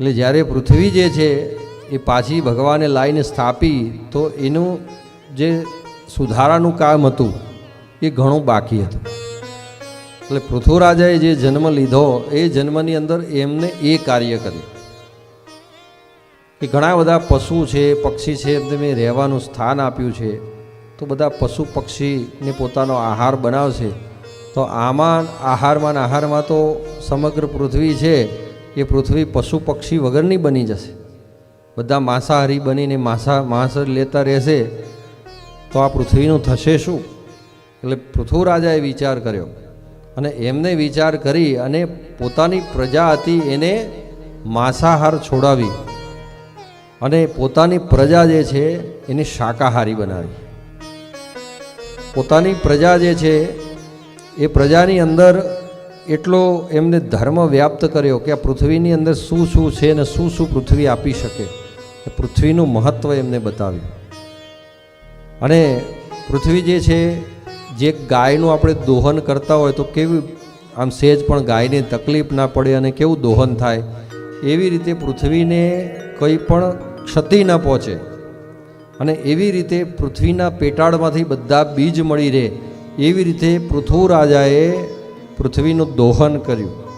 એટલે જ્યારે પૃથ્વી જે છે, એ પાછી ભગવાને લાવીને સ્થાપી, તો એનું જે સુધારાનું કામ હતું, એ ઘણું બાકી હતું. એટલે પૃથ્વીરાજાએ જે જન્મ લીધો, એ જન્મની અંદર એમને એ કાર્ય કર્યું. કે ઘણા બધા પશુ છે, પક્ષી છે, એમને મેં રહેવાનું સ્થાન આપ્યું છે, તો બધા પશુ પક્ષીને પોતાનો આહાર બનાવશે. તો આમાં, આહારમાં આહારમાં તો સમગ્ર પૃથ્વી છે એ પૃથ્વી પશુ પક્ષી વગરની બની જશે. બધા માંસાહારી બનીને માંસા, માંસ લેતા રહેશે. તો આ પૃથ્વીનું થશે શું? એટલે પૃથ્વીરાજાએ વિચાર કર્યો. અને એમને વિચાર કરી અને પોતાની પ્રજા હતી એને માંસાહાર છોડાવી. અને પોતાની પ્રજા જે છે એને શાકાહારી બનાવી. પોતાની પ્રજા જે છે એ પ્રજાની અંદર એટલો એમને ધર્મ વ્યાપ્ત કર્યો કે આ પૃથ્વીની અંદર શું શું છે અને શું શું પૃથ્વી આપી શકે. પૃથ્વીનું મહત્ત્વ એમને બતાવ્યું. અને પૃથ્વી જે છે, જે ગાયનું આપણે દોહન કરતા હોય તો કેવી, આમ સેજ પણ ગાયને તકલીફ ના પડે અને કેવું દોહન થાય. એવી રીતે પૃથ્વીને કંઈ પણ ક્ષતિ ન પહોંચે. અને એવી રીતે પૃથ્વીના પેટાળમાંથી બધા બીજ મળી રહે. એવી રીતે પૃથ્વી રાજાએ પૃથ્વીનું દોહન કર્યું.